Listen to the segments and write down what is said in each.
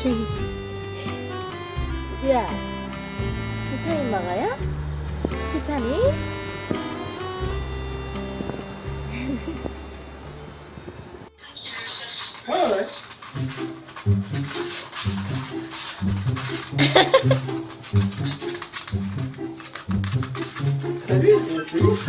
열심히. 지지야, 비타민 먹어요? 비타민? C'est ouf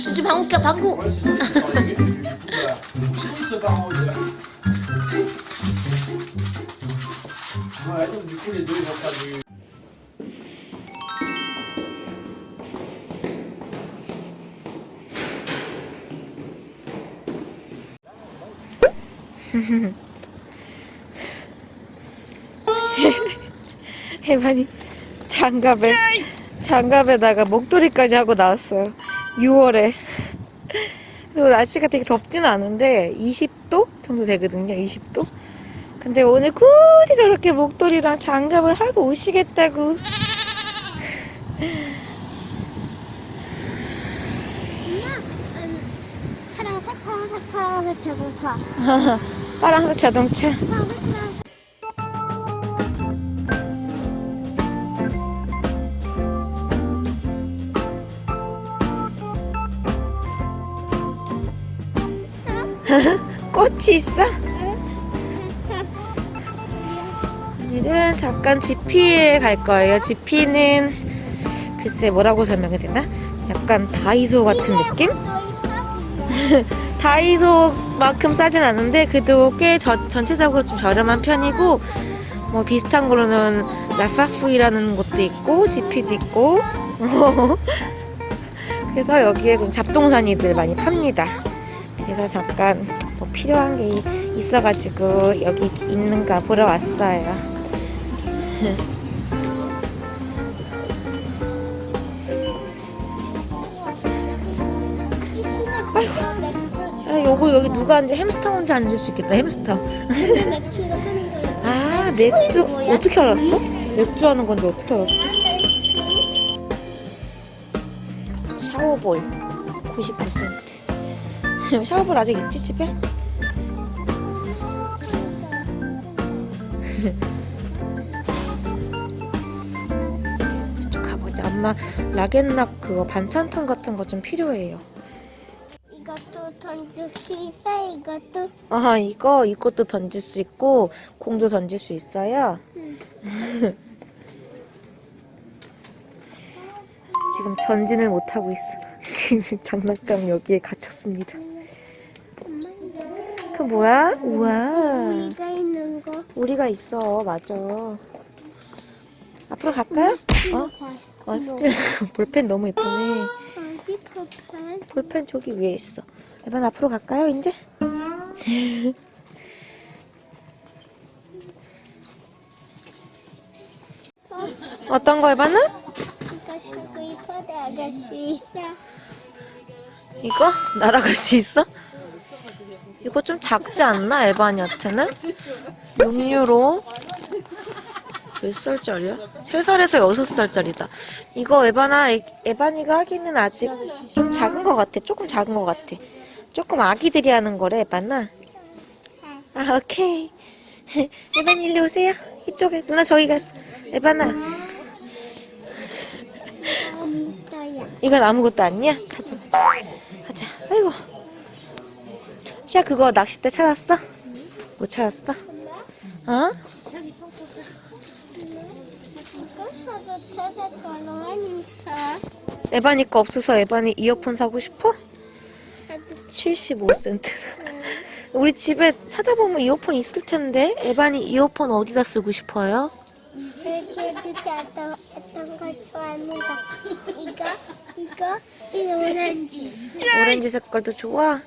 주주 방구 껴, 방구! 해만이 장갑에 장갑에다가 목도리까지 하고 나왔어요. 6월에. 그리고 날씨가 되게 덥지는 않은데 20도 정도 되거든요. 20도. 근데 오늘 굳이 저렇게 목도리랑 장갑을 하고 오시겠다고. 파란색, 파란색, 파란색 자동차. 파란색 자동차. 꽃이 있어? 오늘은 잠깐 GP에 갈 거예요. GP는 글쎄 뭐라고 설명해야 되나? 약간 다이소 같은 느낌? 다이소만큼 싸진 않은데 그래도 꽤 저- 전체적으로 좀 저렴한 편이고 뭐 비슷한 거로는 라파프이라는 곳도 있고 GP도 있고 그래서 여기에 잡동사니들 많이 팝니다. 그래서 잠깐 뭐 필요한 게 있어가지고 여기 있는가 보러 왔어요. 아, 요거 여기 누가 앉아 햄스터 혼자 앉을 수 있겠다 햄스터. 아 맥주 어떻게 알았어? 맥주 하는 건지 어떻게 알았어? 샤워볼 90% 샤워볼 아직 있지 집에? 이쪽 가보자 엄마 락앤락 그거 반찬통 같은 거 좀 필요해요 이것도 던질 수 있어, 이것도. 아 이거 이것도 던질 수 있고 공도 던질 수 있어요. 지금 전진을 못 하고 있어. 장난감 여기에 갇혔습니다. 그 뭐야? 우와. 우리가 있는 거. 우리가 있어. 맞아. 앞으로 갈까요? 어? 어, 스틸 볼펜 너무 예쁘네. 어디 볼펜? 볼펜 저기 위에 있어. 에반 앞으로 갈까요, 이제? 어떤 거 에반은? 이거 이뻐 나갈 수 있어. 이거? 날아갈 수 있어? 이거 좀 작지 않나, 에반이한테는? 6유로. 몇 살짜리야? 3살에서 6살짜리다. 이거 에바나, 에- 에반이가 하기는 아직 좀 작은 것 같아. 조금 작은 것 같아. 조금 아기들이 하는 거래, 에바나. 아, 오케이. 에반 일로 오세요. 이쪽에. 누나 저기 갔어. 에바나, 아무것도야. 이건 아무것도 아니야? 시아 그거 낚싯대 찾았어? 못 찾았어? 어? 에반이 거 없어서 에반이 이어폰 사고 싶어? 75센트. 우리 집에 찾아보면 이어폰 있을 텐데 에반이 이어폰 어디다 쓰고 싶어요? 이거, 이거, 이 오렌지. 오렌지 색깔도 좋아?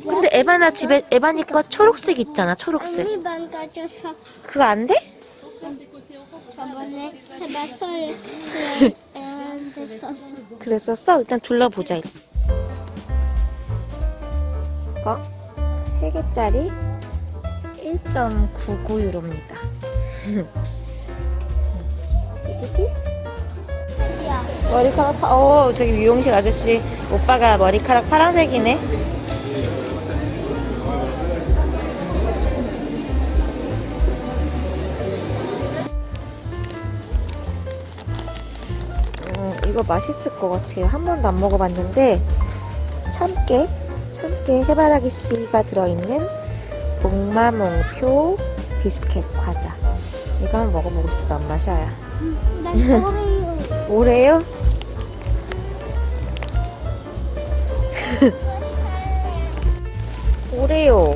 이거, 근데 에바나 집에 에바니 거 초록색 있잖아 초록색 언니 그거 안 돼? 저번에 해봤어요. 그래, 안 돼서. 그랬었어? 일단 둘러보자 이거 3개짜리 1.99유로입니다 야, 머리카락 파... 어 저기 미용실 아저씨. 오빠가 머리카락 파란색이네. 음, 이거 맛있을 것 같아요. 한 번도 안 먹어봤는데 참깨? 참깨 해바라기 씨가 들어있는 복마몽표 비스켓 과자. 이거 한번 먹어보고 싶다 엄마. 샤야. 나좋 오래요? 오레오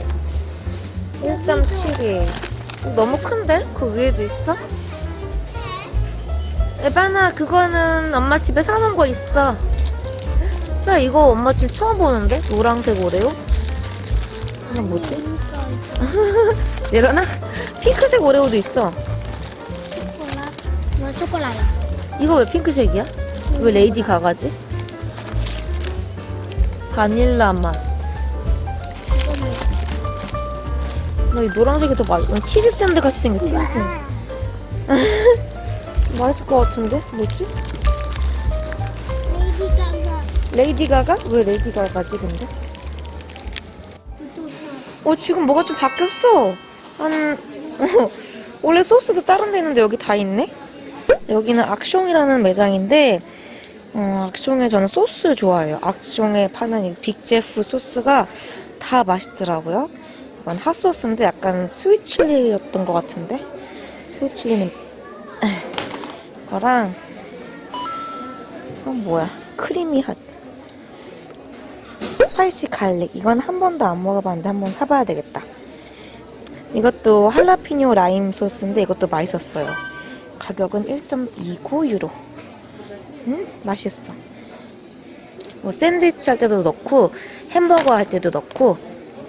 1.7이 너무 큰데? 그 위에도 있어? 에바나 그거는 엄마 집에 사놓은 거 있어 야 이거 엄마 지금 처음 보는데? 노란색 오레오? 이건 뭐지? 내려놔? 핑크색 오레오도 있어 초콜릿. 뭐 초콜릿? 이거 왜 핑크색이야? 왜 레이디 가가지? 바닐라 맛. 나이 노란색이 더 맛있어. 치즈 샌드 같이 생겼 치즈 샌드. 맛있을 것 같은데? 뭐지? 레이디 가가. 레이디 가가? 왜 레이디 가가지 근데? 어 지금 뭐가 좀 바뀌었어. 한 어, 원래 소스도 다른 데 있는데 여기 다 있네. 여기는 악숑이라는 매장인데 어, 악숑에 저는 소스 좋아해요. 악숑에 파는 이 빅제프 소스가 다 맛있더라고요. 이건 핫소스인데 약간 스위치리였던 것 같은데 스위치리는 거랑 이건 뭐야? 크리미 핫 스파이시 갈릭 이건 한 번도 안 먹어봤는데 한 번 사봐야 되겠다. 이것도 할라피뇨 라임 소스인데 이것도 맛있었어요. 가격은 1.29 유로. 음, 맛있어. 뭐 샌드위치 할 때도 넣고 햄버거 할 때도 넣고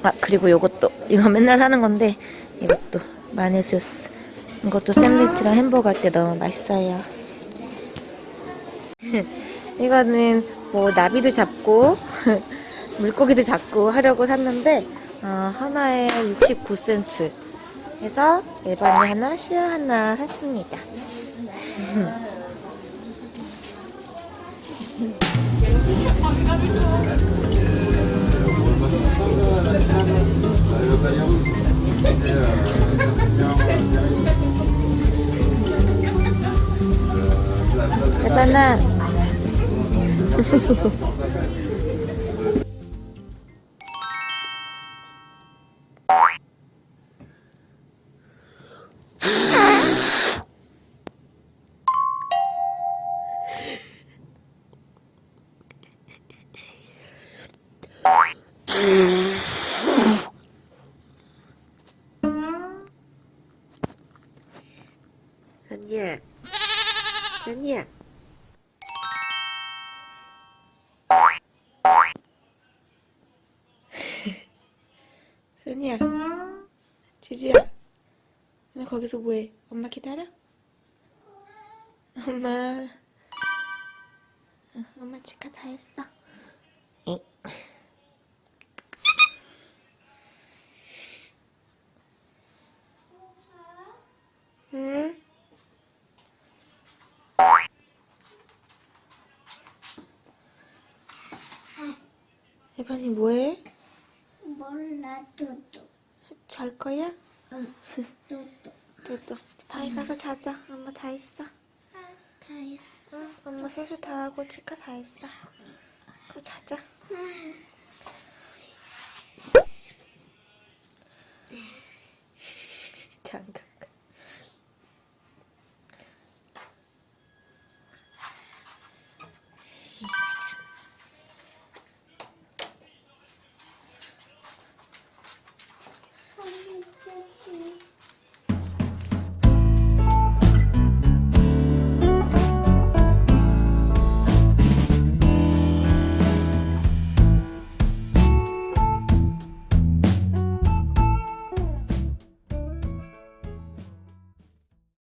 아 그리고 이것도 이거 맨날 사는 건데 이것도 마늘 소스. 이것도 샌드위치랑 햄버거 할때 너무 맛있어요. 이거는 뭐 나비도 잡고 물고기도 잡고 하려고 샀는데 어, 하나에 69센트 해서 일반이 하나, 시어 하나 샀습니다. 일반아 너 거기서 뭐해 엄마 기다려 엄마 어, 엄마 치과 다 했어 에. 응? 에반이 뭐해? 몰라, 또또. 잘 거야? 또 도도 방에 가서 자자. 엄마 다 있어? 아, 다 있어. 응, 엄마 세수 다 하고 치과 다 있어? 그거 자자. 잠깐